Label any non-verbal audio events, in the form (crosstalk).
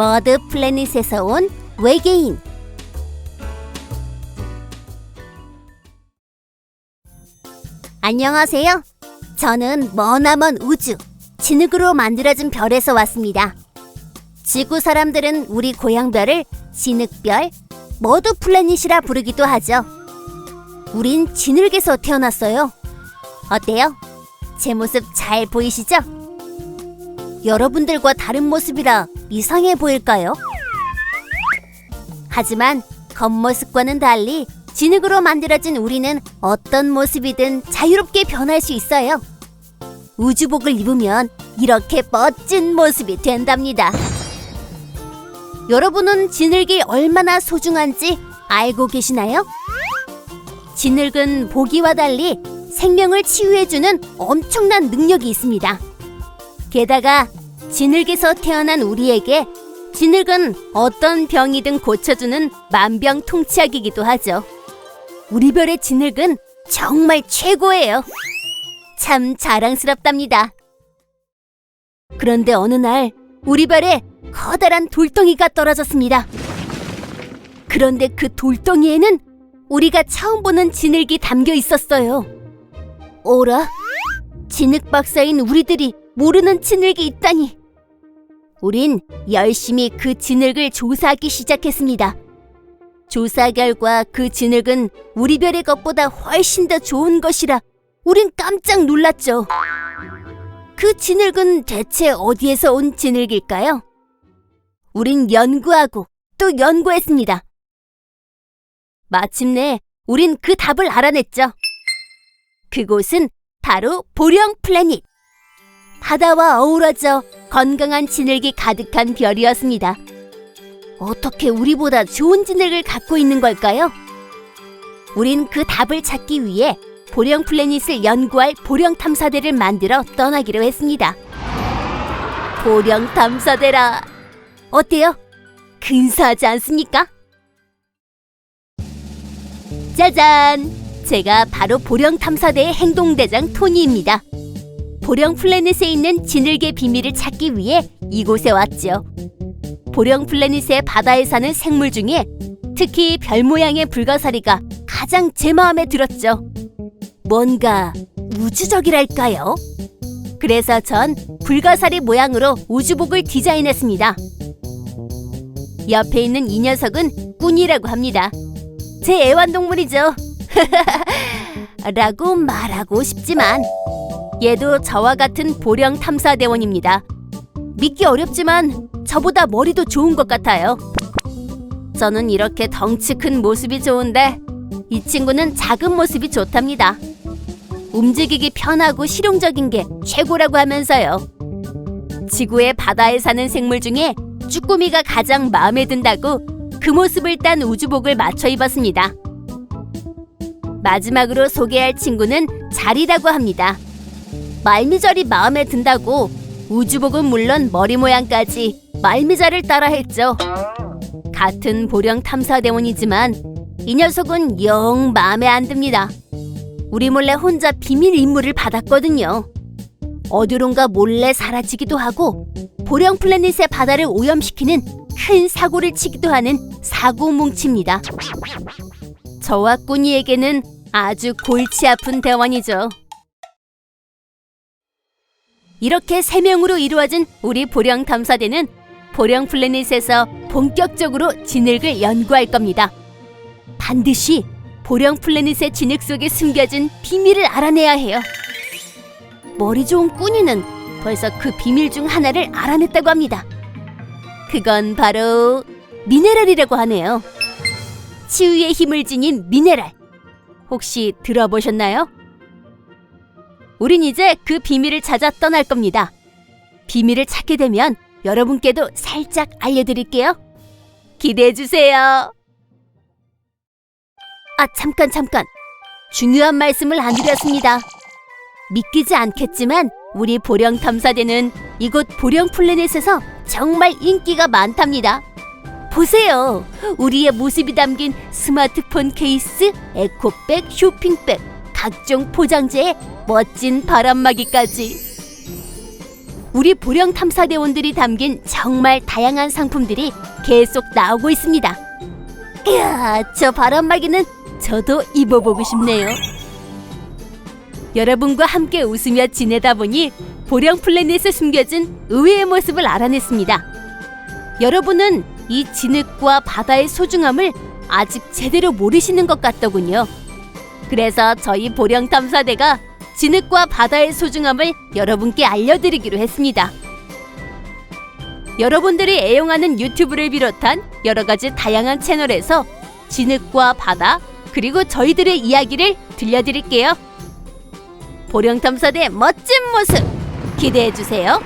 머드 플래닛에서 온 외계인 안녕하세요. 저는 머나먼 우주 진흙으로 만들어진 별에서 왔습니다. 지구 사람들은 우리 고향별을 진흙별, 머드 플래닛이라 부르기도 하죠. 우린 진흙에서 태어났어요. 어때요? 제 모습 잘 보이시죠? 여러분들과 다른 모습이라 이상해 보일까요? 하지만 겉모습과는 달리 진흙으로 만들어진 우리는 어떤 모습이든 자유롭게 변할 수 있어요. 우주복을 입으면 이렇게 멋진 모습이 된답니다. 여러분은 진흙이 얼마나 소중한지 알고 계시나요? 진흙은 보기와 달리 생명을 치유해주는 엄청난 능력이 있습니다. 게다가 진흙에서 태어난 우리에게 진흙은 어떤 병이든 고쳐주는 만병통치약이기도 하죠. 우리 별의 진흙은 정말 최고예요. 참 자랑스럽답니다. 그런데 어느 날 우리 별에 커다란 돌덩이가 떨어졌습니다. 그런데 그 돌덩이에는 우리가 처음 보는 진흙이 담겨 있었어요. 오라? 진흙 박사인 우리들이 모르는 진흙이 있다니. 우린 열심히 그 진흙을 조사하기 시작했습니다. 조사 결과 그 진흙은 우리 별의 것보다 훨씬 더 좋은 것이라 우린 깜짝 놀랐죠. 그 진흙은 대체 어디에서 온 진흙일까요? 우린 연구하고 또 연구했습니다. 마침내 우린 그 답을 알아냈죠. 그곳은 바로 보령 플래닛. 바다와 어우러져 건강한 진흙이 가득한 별이었습니다. 어떻게 우리보다 좋은 진흙을 갖고 있는 걸까요? 우린 그 답을 찾기 위해 보령 플래닛을 연구할 보령 탐사대를 만들어 떠나기로 했습니다. 보령 탐사대라. 어때요? 근사하지 않습니까? 짜잔! 제가 바로 보령 탐사대의 행동대장 토니입니다. 보령 플래닛에 있는 진흙의 비밀을 찾기 위해 이곳에 왔죠. 보령 플래닛의 바다에 사는 생물 중에 특히 별 모양의 불가사리가 가장 제 마음에 들었죠. 뭔가 우주적이랄까요? 그래서 전 불가사리 모양으로 우주복을 디자인했습니다. 옆에 있는 이 녀석은 꾼이라고 합니다. 제 애완동물이죠. (laughs) 라고 말하고 싶지만 얘도 저와 같은 보령 탐사대원입니다. 믿기 어렵지만 저보다 머리도 좋은 것 같아요. 저는 이렇게 덩치 큰 모습이 좋은데 이 친구는 작은 모습이 좋답니다. 움직이기 편하고 실용적인 게 최고라고 하면서요. 지구의 바다에 사는 생물 중에 쭈꾸미가 가장 마음에 든다고 그 모습을 딴 우주복을 맞춰 입었습니다. 마지막으로 소개할 친구는 자리라고 합니다. 말미잘이 마음에 든다고 우주복은 물론 머리 모양까지 말미잘을 따라 했죠. 같은 보령 탐사대원이지만 이 녀석은 영 마음에 안 듭니다. 우리 몰래 혼자 비밀 임무를 받았거든요. 어디론가 몰래 사라지기도 하고 보령 플래닛의 바다를 오염시키는 큰 사고를 치기도 하는 사고 뭉치입니다. 저와 꾸니에게는 아주 골치 아픈 대원이죠. 이렇게 세 명으로 이루어진 우리 보령 탐사대는 보령 플래닛에서 본격적으로 진흙을 연구할 겁니다. 반드시 보령 플래닛의 진흙 속에 숨겨진 비밀을 알아내야 해요. 머리 좋은 꾸니는 벌써 그 비밀 중 하나를 알아냈다고 합니다. 그건 바로 미네랄이라고 하네요. 치유의 힘을 지닌 미네랄. 혹시 들어보셨나요? 우린 이제 그 비밀을 찾아 떠날 겁니다. 비밀을 찾게 되면 여러분께도 살짝 알려드릴게요. 기대해 주세요. 아, 잠깐, 잠깐. 중요한 말씀을 안 드렸습니다. 믿기지 않겠지만 우리 보령 탐사대는 이곳 보령 플래닛에서 정말 인기가 많답니다. 보세요. 우리의 모습이 담긴 스마트폰 케이스, 에코백, 쇼핑백, 각종 포장재에 멋진 바람막이까지. 우리 보령 탐사대원들이 담긴 정말 다양한 상품들이 계속 나오고 있습니다. 이야, 저 바람막이는 저도 입어보고 싶네요. 여러분과 함께 웃으며 지내다 보니 보령 플래닛에 숨겨진 의외의 모습을 알아냈습니다. 여러분은 이 진흙과 바다의 소중함을 아직 제대로 모르시는 것 같더군요. 그래서 저희 보령 탐사대가 진흙과 바다의 소중함을 여러분께 알려드리기로 했습니다. 여러분들이 애용하는 유튜브를 비롯한 여러 가지 다양한 채널에서 진흙과 바다 그리고 저희들의 이야기를 들려드릴게요. 보령 탐사대 멋진 모습 기대해 주세요.